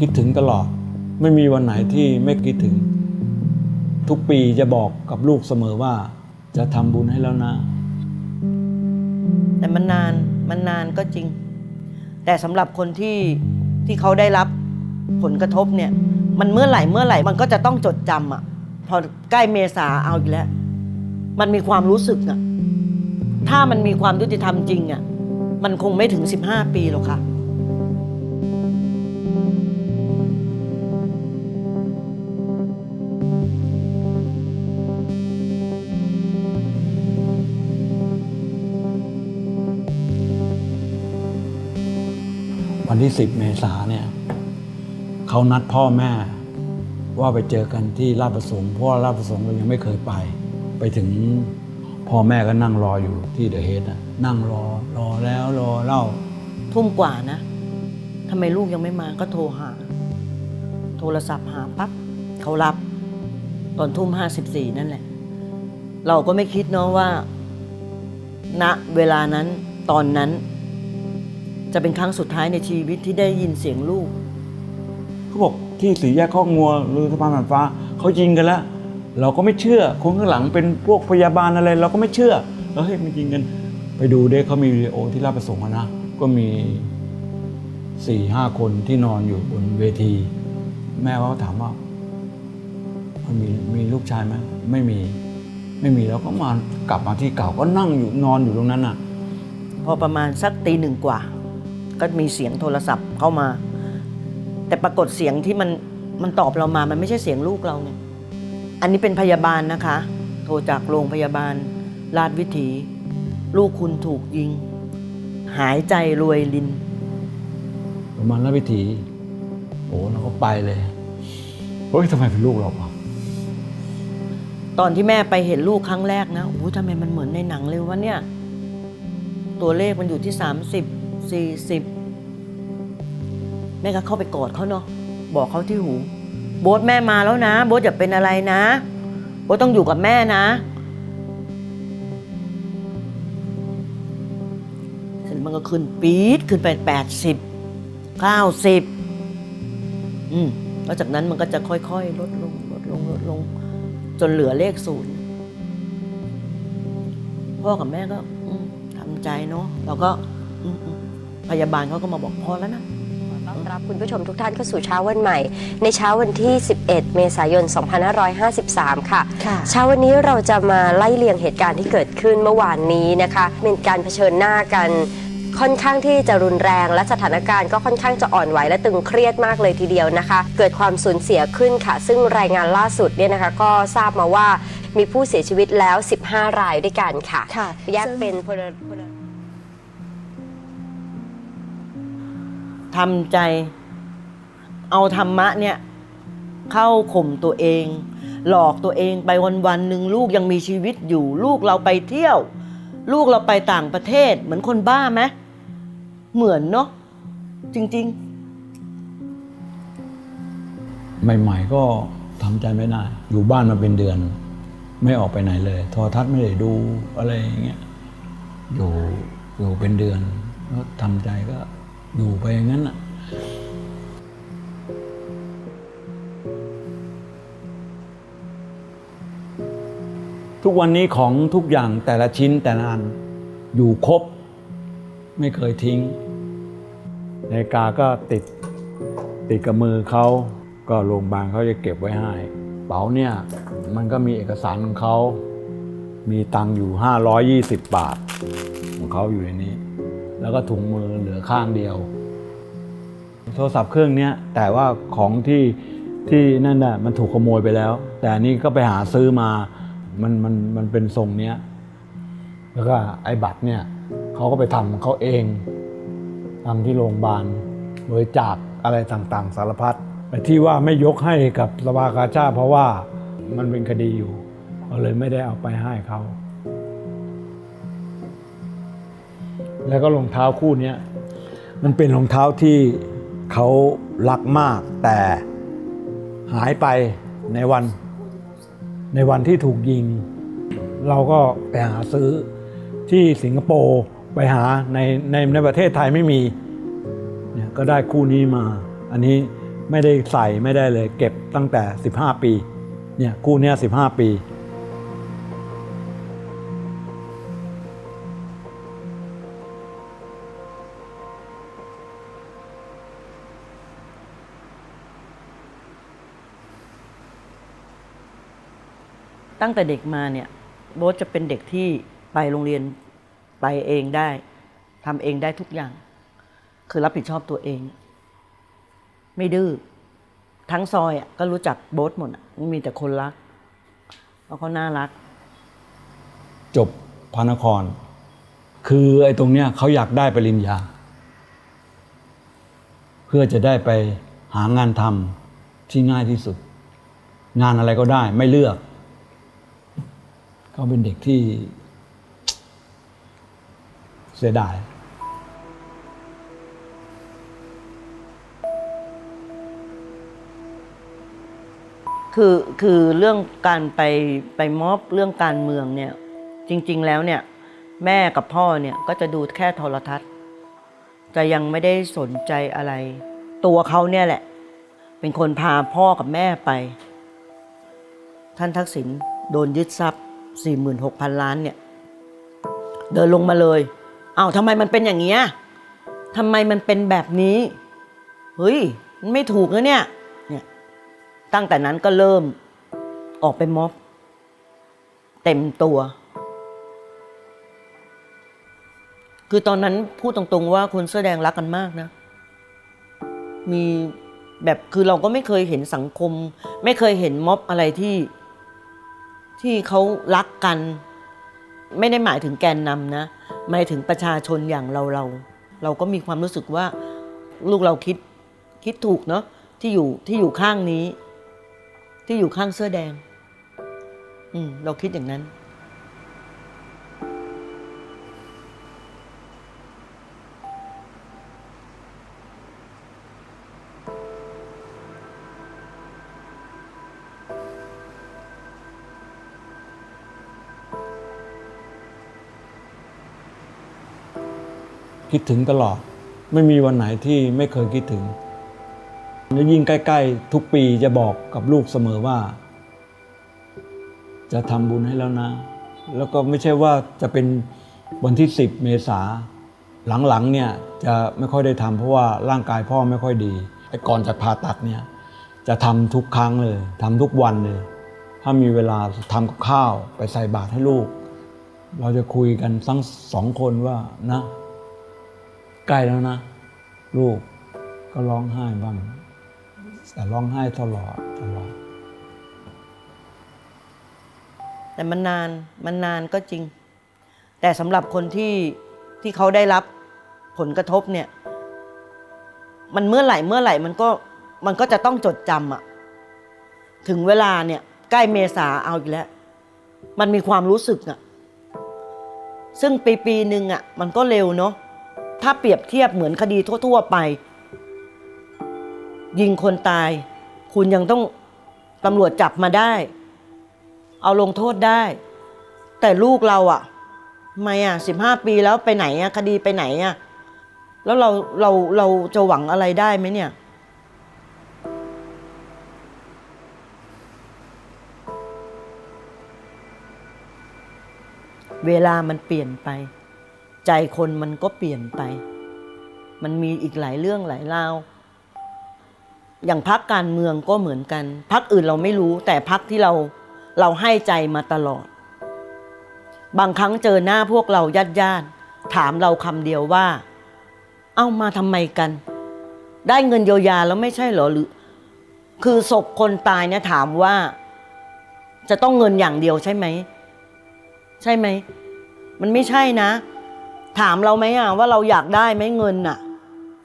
คิดถึงตลอด ไม่มีวันไหนที่ไม่คิดถึง ทุกปีจะบอกกับลูกเสมอว่า จะทำบุญให้แล้วนะ แต่มันนานมันนานก็จริง แต่สำหรับคนที่ที่เขาได้รับผลกระทบเนี่ย มันเมื่อไหร่เมื่อไหร่มันก็จะต้องจดจำอะ พอใกล้เมษาเอาอีกแล้ว มันมีความรู้สึกอะถ้ามันมีความยุติธรรมจริงอะมันคงไม่ถึง 15 ปีหรอกค่ะ วันที่ 10 เมษาเนี่ยเขานัดพ่อแม่ว่าไปเจอกันที่ลาดประสงค์เพราะว่าลาดประสงค์เรายังไม่เคยไป ไปถึงพ่อแม่ก็นั่งรออยู่ที่เดอะเฮดนะนั่งรอรอแล้วรอเล่า ทุ่มกว่านะทำไมลูกยังไม่มาก็โทรหา โทรศัพท์หาปั๊บเขารับตอนทุ่มห้าสิบสี่นั่นแหละ เราก็ไม่คิดเนาะว่าณเวลานั้นตอนนั้น จะเป็นครั้งสุดท้ายในชีวิตที่ได้ยินเสียงลูก เขาบอกที่สี่แยกข้อกงัวหรือสะพานผ่านฟ้าเขายิงกันแล้ว เราก็ไม่เชื่อคนข้างหลังเป็นพวกพยาบาลอะไร เราก็ไม่เชื่อเฮ้ยมันยิงกัน ไปดูเด้เขามีวิดีโอที่ราชประสงค์อะนะก็มีสี่ห้าคนที่นอนอยู่บนเวที แม่เขาก็ถามว่ามันมีมีลูกชายไหมไม่มี ไม่มีแล้วก็มากลับมาที่เก่าก็นั่งอยู่นอนอยู่ตรงนั้นน่ะ พอประมาณสักตีหนึ่งกว่า ก็มีเสียงโทรศัพท์เข้ามา แต่ปรากฏเสียงที่มันมันตอบเรามามันไม่ใช่เสียงลูกเราเนี่ยอันนี้เป็นพยาบาลนะคะ โทรจากโรงพยาบาล ราชวิถี ลูกคุณถูกยิง หายใจรวยลินประมาณนั้นวิถีโอ้เราก็ไปเลยเฮ้ยทำไมเป็นลูกเราอะตอนที่แม่ไปเห็นลูกครั้งแรกนะโอ้ยทำไมมันเหมือนในหนังเลยวะเนี่ย ตัวเลขมันอยู่ที่ 30 40 แม่ก็เข้าไปกอดเขาเนาะบอกเขาที่หู โบ๊ทแม่มาแล้วนะ โบ๊ทอย่าเป็นอะไรนะ โบ๊ทต้องอยู่กับแม่นะเสร็จมันก็ขึ้นปี๊ดขึ้นไป80 90อืมแล้วจากนั้นมันก็จะค่อยๆ ลดลงลดลงลดลง จนเหลือเลขศูนย์พ่อกับแม่ก็ทำใจเนาะแล้วก็อืมอืมพยาบาลเขาก็มาบอกพอแล้วนะ รับคุณผู้ชมทุกท่านเข้าสู่เช้าวันใหม่ ในเช้าวันที่ 11 เมษายน 2553 ค่ะ ค่ะเช้าวันนี้เราจะมาไล่เลียงเหตุการณ์ที่เกิดขึ้นเมื่อวานนี้นะคะเป็นการเผชิญหน้ากันค่อนข้างที่จะรุนแรงและสถานการณ์ก็ค่อนข้างจะอ่อนไหวและตึงเครียดมากเลยทีเดียวนะคะ เกิดความสูญเสียขึ้นค่ะ ซึ่งรายงานล่าสุดเนี่ยนะคะ ก็ทราบมาว่ามีผู้เสียชีวิตแล้ว 15 รายด้วยกันค่ะค่ะ แยกเป็นพลพล ทำใจ เอาธรรมะเนี่ย เข้าข่มตัวเอง หลอกตัวเองไปวันวันหนึ่งลูกยังมีชีวิตอยู่ ลูกเราไปเที่ยว ลูกเราไปต่างประเทศ เหมือนคนบ้าไหมเหมือนเนาะจริง ๆ ใหม่ๆก็ทำใจไม่ได้ อยู่บ้านมาเป็นเดือน ไม่ออกไปไหนเลยโทรทัศน์ไม่ได้ดูอะไรอย่างเงี้ยอยู่อยู่เป็นเดือนก็ทำใจก็ อยู่ไปอย่างนั้นอะทุกวันนี้ของทุกอย่างแต่ละชิ้นแต่ละอัน อยู่ครบ ไม่เคยทิ้งนาฬิกาก็ติดติดกับมือเขาก็โรงพยาบาลเขาจะเก็บไว้ให้เป๋าเนี่ยมันก็มีเอกสารของเขา มีตังค์อยู่ 520 บาท ของเขาอยู่ในนี้ แล้วก็ถุงมือเหลือข้างเดียว โทรศัพท์เครื่องนี้แต่ว่าของที่ที่นั่นน่ะมันถูกขโมยไปแล้ว แต่อันนี้ก็ไปหาซื้อมามันมันมันเป็นทรงเนี้ยแล้วก็ไอ้บัตรเนี่ยเขาก็ไปทำเขาเองทำที่โรงพยาบาลบริจาคอะไรต่างๆ สารพัดแต่ที่ว่าไม่ยกให้กับสภากาชาติเพราะว่ามันเป็นคดีอยู่ก็เลยไม่ได้เอาไปให้เขา แล้วก็รองเท้าคู่นี้มันเป็นรองเท้าที่เขารักมาก แต่หายไปในวันในวันที่ถูกยิง เราก็ไปหาซื้อที่สิงคโปร์ไปหาในในในประเทศไทยไม่มีเนี่ยก็ได้คู่นี้มา อันนี้ไม่ได้ใส่ไม่ได้เลย เก็บตั้งแต่ 15 ปีเนี่ยคู่นี้15 ปี ตั้งแต่เด็กมาเนี่ยโบ๊ทจะเป็นเด็กที่ไปโรงเรียนไปเองได้ทำเองได้ทุกอย่าง คือรับผิดชอบตัวเอง ไม่ดื้อทั้งซอยอะก็รู้จักโบ๊ทหมดอะมีแต่คนรักแล้วก็น่ารัก จบพระนคร คือไอ้ตรงเนี้ยเขาอยากได้ปริญญา เพื่อจะได้ไปหางานทำที่ง่ายที่สุด งานอะไรก็ได้ไม่เลือก เขาเป็นเด็กที่ เสียดายคือคือเรื่องการไปไปม็อบเรื่องการเมืองเนี่ย จริง ๆ แล้วเนี่ย แม่กับพ่อเนี่ยก็จะดูแค่โทรทัศน์ จะยังไม่ได้สนใจอะไร ตัวเขาเนี่ยแหละ เป็นคนพาพ่อกับแม่ไป ท่านทักษิณโดนยึดทรัพย์ 46,000 ล้านเนี่ย เดินลงมาเลย เอา้าทำไมมันเป็นอย่างเงี้ยทำไมมันเป็นแบบนี้ เฮ้ยมันไม่ถูกนะเนี่ย เนี่ย ตั้งแต่นั้นก็เริ่มออกไปม็อบ เต็มตัว คือตอนนั้นพูดตรงๆว่าคนเสื้อแดงรักกันมากนะ มีแบบคือเราก็ไม่เคยเห็นสังคม ไม่เคยเห็นม็อบอะไรที่ ที่เขารักกัน ไม่ได้หมายถึงแกนนำนะหมายถึงประชาชนอย่างเราเรา เราก็มีความรู้สึกว่าลูกเราคิดคิดถูกเนาะที่อยู่ที่อยู่ข้างนี้ ที่อยู่ข้างเสื้อแดง อืม เราคิดอย่างนั้น คิดถึงตลอด ไม่มีวันไหนที่ไม่เคยคิดถึงและยิ่งใกล้ ๆ ทุกปีจะบอกกับลูกเสมอว่า จะทำบุญให้แล้วนะ แล้วก็ไม่ใช่ว่าจะเป็นวันที่ 10 เมษาหลังๆเนี่ยจะไม่ค่อยได้ทำเพราะว่าร่างกายพ่อไม่ค่อยดีไอ้ก่อนจะผ่าตัดเนี่ยจะทำทุกครั้งเลยทำทุกวันเลย ถ้ามีเวลาทำกับข้าวไปใส่บาตรให้ลูก เราจะคุยกันทั้งสองคนว่านะ ใกล้แล้วนะ ลูกก็ร้องไห้บ้าง แต่ร้องไห้ตลอดตลอด แต่มันนานมันนานก็จริง แต่สำหรับคนที่ที่เขาได้รับผลกระทบเนี่ย มันเมื่อไหร่เมื่อไหร่มันก็มันก็จะต้องจดจำอะถึงเวลาเนี่ย ใกล้เมษาเอาอีกแล้ว มันมีความรู้สึกอะซึ่งปีปีหนึ่งอะมันก็เร็วเนาะ ถ้าเปรียบเทียบเหมือนคดีทั่ว ๆ ไป ยิงคนตาย คุณยังต้องตำรวจจับมาได้ เอาลงโทษได้ แต่ลูกเราอะไม่อะสิบห้าปีแล้วไปไหนอะคดีไปไหนอะแล้วเราเราเราจะหวังอะไรได้ไหมเนี่ยเวลามันเปลี่ยนไป ใจคนมันก็เปลี่ยนไป มันมีอีกหลายเรื่องหลายราว อย่างพักการเมืองก็เหมือนกัน พักอื่นเราไม่รู้ แต่พักที่เราเราให้ใจมาตลอด บางครั้งเจอหน้าพวกเราญาติญาติถามเราคำเดียวว่า เอ้ามาทำไมกัน ได้เงินเยียวยาแล้วไม่ใช่เหรอหรือ คือศพคนตายเนี่ยถามว่า จะต้องเงินอย่างเดียวใช่ไหม ใช่ไหม มันไม่ใช่นะ ถามเราไหมอะว่าเราอยากได้ไหมเงินอะ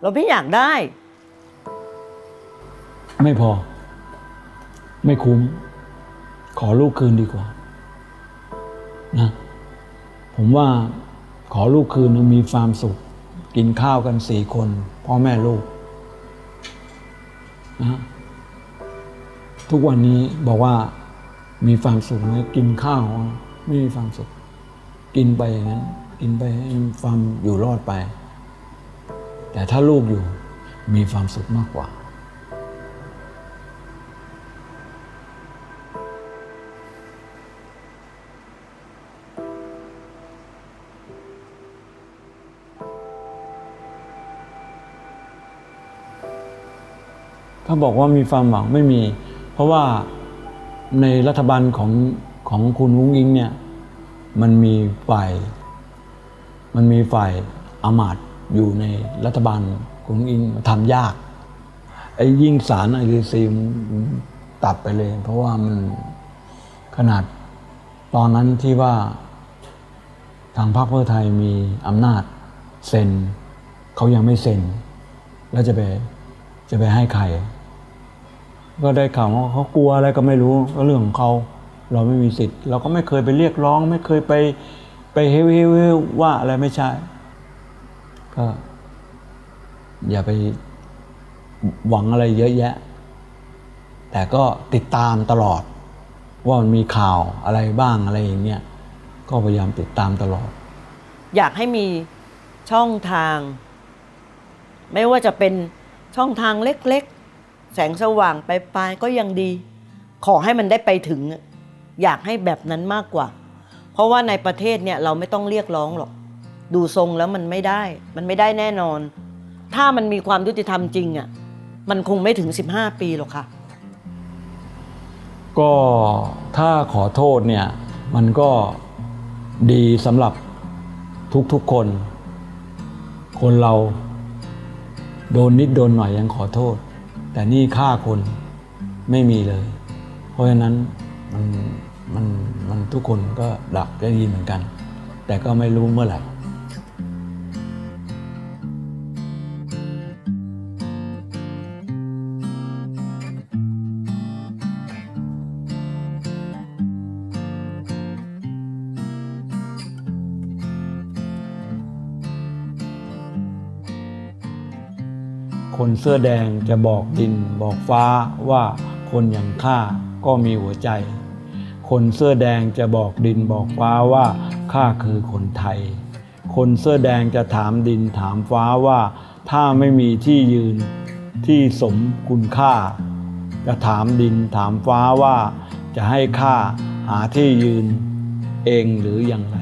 เราไม่อยากได้ ไม่พอ ไม่คุ้ม ขอลูกคืนดีกว่านะผมว่าขอลูกคืนมีความสุข กินข้าวกันสี่คนพ่อแม่ลูกนะทุกวันนี้บอกว่ามีความสุขไหมกินข้าว ไม่มีความสุข กินไปอย่างนั้น กินไปให้ความอยู่รอดไป แต่ถ้าลูกอยู่มีความสุขมากกว่า ถ้าบอกว่ามีความหวังไม่มี เพราะว่าในรัฐบาลของของคุณวุ้งอิงเนี่ย มันมีฝ่าย มันมีฝ่ายอามาตย์อยู่ในรัฐบาลคุณวุ้งอิงทำยาก ไอ้ยิ่งสารไอรีซีตัดไปเลย เพราะว่ามันขนาดตอนนั้นที่ว่าทางพรรคเพื่อไทยมีอำนาจเซ็นเขายังไม่เซ็น แล้วจะไปจะไปให้ใคร ก็ได้ข่าวว่าเขากลัวอะไรก็ไม่รู้ก็เรื่องของเขาเราไม่มีสิทธิ์ เราก็ไม่เคยไปเรียกร้อง ไม่เคยไป ไปเฮวเฮวเฮวว่าอะไรไม่ใช่ ก็ อย่าไปหวังอะไรเยอะแยะ แต่ก็ติดตามตลอด ว่ามันมีข่าวอะไรบ้างอะไรอย่างเงี้ยก็พยายามติดตามตลอด อยากให้มีช่องทาง ไม่ว่าจะเป็นช่องทางเล็กๆ แสงสว่างไปปลายๆก็ยังดี ขอให้มันได้ไปถึง อยากให้แบบนั้นมากกว่า เพราะว่าในประเทศเนี่ยเราไม่ต้องเรียกร้องหรอก ดูทรงแล้วมันไม่ได้ มันไม่ได้แน่นอน ถ้ามันมีความยุติธรรมจริงอะ่ะมันคงไม่ถึง 15 ปีหรอกค่ะ ก็ถ้าขอโทษเนี่ยมันก็ดีสำหรับทุกๆคน คนเราโดนนิดโดนหน่อยยังขอโทษ แต่นี่ฆ่าคนไม่มีเลย เพราะฉะนั้นมัน มันมันทุกคนก็ดักได้ดีเหมือนกัน แต่ก็ไม่รู้เมื่อไหร่คนเสื้อแดงจะบอกดินบอกฟ้าว่าคนอย่างข้าก็มีหัวใจ คนเสื้อแดงจะบอกดินบอกฟ้าว่าข้าคือคนไทย คนเสื้อแดงจะถามดินถามฟ้าว่าถ้าไม่มีที่ยืนที่สมคุณค่า จะถามดินถามฟ้าว่าจะให้ข้าหาที่ยืนเองหรืออย่างไร